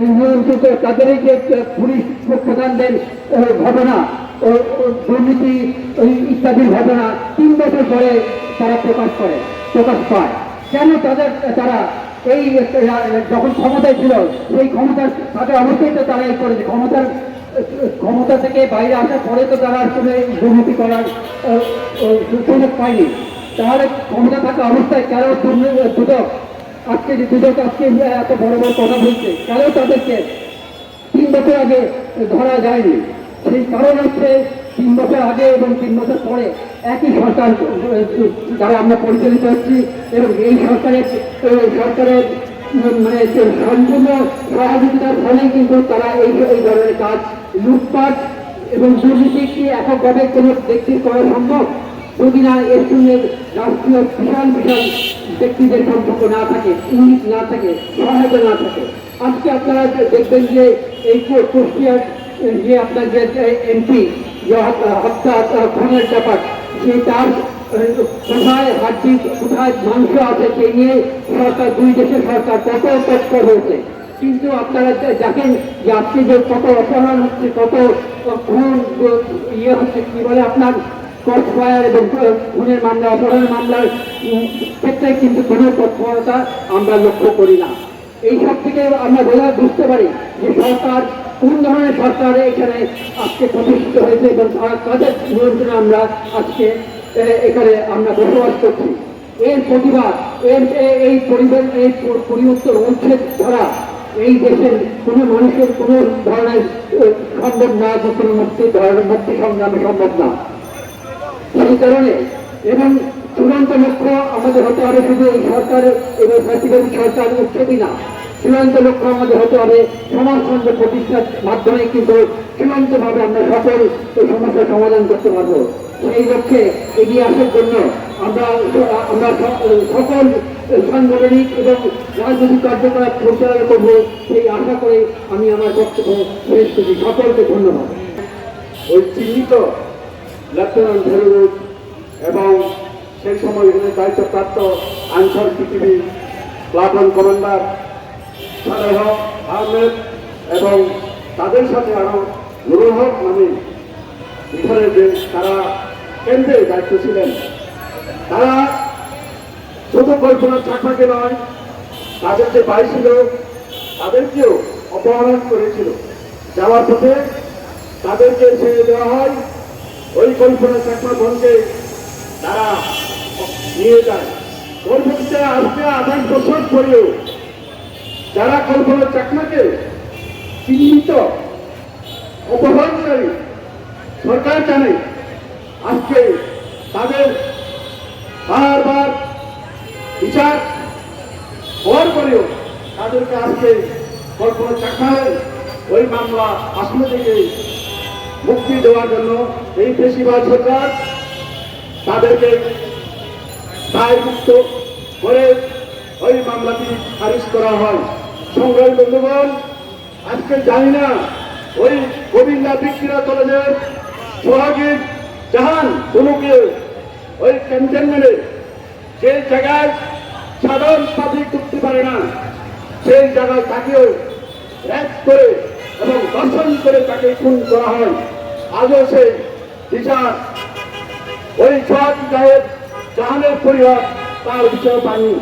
নিয়ন্ত্রিত তাদের এই যে পুলিশ প্রধানদের ঘটনা দুর্নীতি ইত্যাদির ঘটনা তিন বছর পরে তারা প্রকাশ করে, প্রকাশ পায়। কেন তাদের, তারা এই যখন ক্ষমতায় ছিল, সেই ক্ষমতার, তাদের অবশ্যই তো তারা এই করেছে। ক্ষমতার, ক্ষমতা থেকে বাইরে আসার পরে তো তারা আসলে দুর্নীতি করার সুযোগ পায়নি। তাহলে ক্ষমতা থাকা অবস্থায় কেন দুর্নীতি দুদক আজকে যে দুদক, আজকে এত বড় বড় কথা বলছে কেন তাদেরকে তিন বছর আগে ধরা যায়নি। সেই কারণ হচ্ছে তিন বছর আগে এবং তিন বছর পরে একই সরকার দ্বারা আমরা পরিচালিত হচ্ছি, এবং এই সরকারের সরকারের মানে সম্পূর্ণ সহযোগিতার ফলে কিন্তু তারা এই এই ধরনের কাজ, লুটপাট এবং দুর্নীতি কি এককভাবে কোনো ব্যক্তির করা সম্ভব? যদি এর সঙ্গে রাষ্ট্রীয় বিশাল বিশাল ব্যক্তিদের সম্পর্ক না থাকে, ইঙ্গিত না থাকে, সহায়তা না থাকে। আজকে আপনারা দেখবেন যে এই কুষ্টিয়ার, যে আপনার যে এমপি যে হত্যা খুনের ব্যাপার সে তার কোথায় হাড্ডি কোথায় মাংস আছে সে নিয়ে সরকার, দুই দেশের সরকার কত তৎপর হয়েছে। কিন্তু আপনারা দেখেন যে আজকে যে কত অপহরণ হচ্ছে, কত খুন ইয়ে হচ্ছে, কি বলে আপনার ক্রস এবং খুনের মামলা, অপহরণের মামলার ক্ষেত্রে কিন্তু কোনো তৎপরতা আমরা লক্ষ্য করি না। এই সব থেকে আমরা বোঝা বুঝতে পারি যে সরকার কোন ধরনের সরকার এখানে আজকে প্রতিষ্ঠিত হয়েছে এবং তাদের নিয়ন্ত্রণে আমরা আজকে এখানে আমরা বসবাস করছি। এর প্রতিবাদ, এর এই পরিবেশ, এই পরিবর্তন উচ্ছেদ ধরা এই দেশের কোনো মানুষের কোনো ধরনের সম্ভব না যে কোনো মুক্তি, ধরনের মুক্তি সংগ্রামে সম্ভব না। সেই কারণে এবং চূড়ান্ত লক্ষ্য আমাদের হতে হবে শুধু এই সরকার এবং প্রেসিডেন্ট সরকার উচ্ছেদই না। চূড়ান্ত লক্ষ্য আমাদের হতে হবে সমাজতন্ত্র প্রতিষ্ঠার মাধ্যমে কিন্তু চূড়ান্তভাবে আমরা সকল এই সমস্যার সমাধান করতে পারব। সেই লক্ষ্যে এগিয়ে আসার জন্য আমরা আমরা সকল সাংগঠনিক এবং রাজনৈতিক কার্যকলাপ পরিচালনা করব সেই আশা করে আমি আমার বক্তব্য শেষ করছি। সকলকে ধন্যবাদ। ওই চিহ্নিত লেফটেন্যান্ট ফেরুজ এবং সেই সময় এখানে দায়িত্বপ্রাপ্ত আনসার পৃথিবী প্লাটন কমান্ডার সালেহ আহমেদ এবং তাদের সাথে আরও নুরুল হক নামে এখানে যে তারা কেন্দ্রে দায়িত্ব ছিলেন। তারা শুধু কল্পনার চাকমাকে নয় তাদের যে বাড়ি ছিল তাদেরকেও অপহরণ করেছিল। যাওয়ার পথে তাদেরকে ছেড়ে দেওয়া হয়। ওই কল্পনা চাকমা বনকে তারা নিয়ে যায়। পরবর্তীতে আজকে আঠাশ বছর পরেও যারা কল্পনা চাকমাকে চিহ্নিত, অপহরণকারী সরকার জানে, আজকে তাদের বারবার বিচার হওয়ার পরেও তাদেরকে আজকে কল্পনা চাকমায় ওই মামলা আসলে থেকে মুক্তি দেওয়ার জন্য এই পেশিবাদ সরকার তাদেরকে দায় মুক্ত করে ওই মামলাটি খারিজ করা হয়। সংগ্রামী বন্ধুগণ, আজকে জানি না ওই গোবিন্দা বিক্রিয়া কলেজের সোহাগীর জাহান তনুকে ওই ক্যান্টনমেন্টে যে জায়গায় সাধারণ পাবলিক ঢুকতে পারে না, সেই জায়গায় তাকেও র্যাপ করে এবং দর্শন করে তাকে খুন করা হয়। আজও সেই বিচার ওই সৎ গায়ের জাহানের পরিবার তার বিচার পায়নি।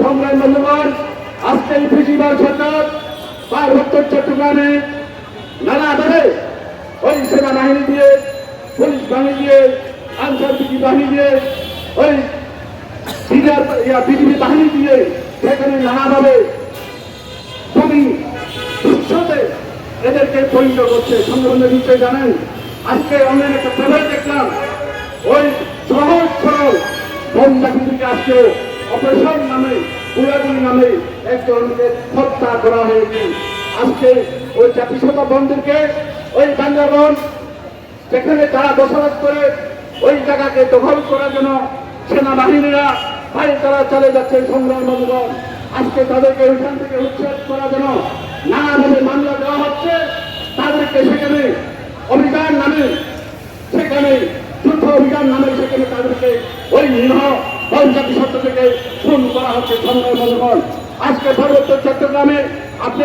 সংগ্রাম বন্ধুগণ আজকে এই পৃথিবীর সরকার পার্বত্য চট্টগ্রামে নানাভাবে ওই সেনাবাহিনী দিয়ে, পুলিশ বাহিনী দিয়ে, আন্তর্জাতিক বাহিনী দিয়ে, ওই বিজেপি বাহিনী দিয়ে সেখানে নানাভাবে খুবই এদেরকে পরিণত করছে। সংগঠন নিশ্চয় জানেন, আজকে অনলাইন একটা খবর দেখলাম। ওই সহজ সরল বন্ধাকি থেকে আজকে অপারেশন নামে গুলাগুলি নামে একজনকে হত্যা করা হয়েছে। আজকে ওই জাতিসত্তা বন্ধুকে ওই বাংলাবন যেখানে তারা বসবাস করে, ওই জায়গাকে দখল করার জন্য সেনাবাহিনীরা বাইরে তারা চলে যাচ্ছে সংগ্রাম বন্ধুগণ। আজকে তাদেরকে ওইখান থেকে উচ্ছেদ করার জন্য নানাভাবে মামলা দেওয়া হচ্ছে, তাদেরকে সেখানে অভিযান নামে, সেখানে যুদ্ধ অভিযান নামে সেখানে তাদেরকে ওই নিহ পঞ্চায়েত সত্য থেকে খুন করা হচ্ছে সন্দেহ আজকে পার্বত্য চট্টগ্রামে আপনি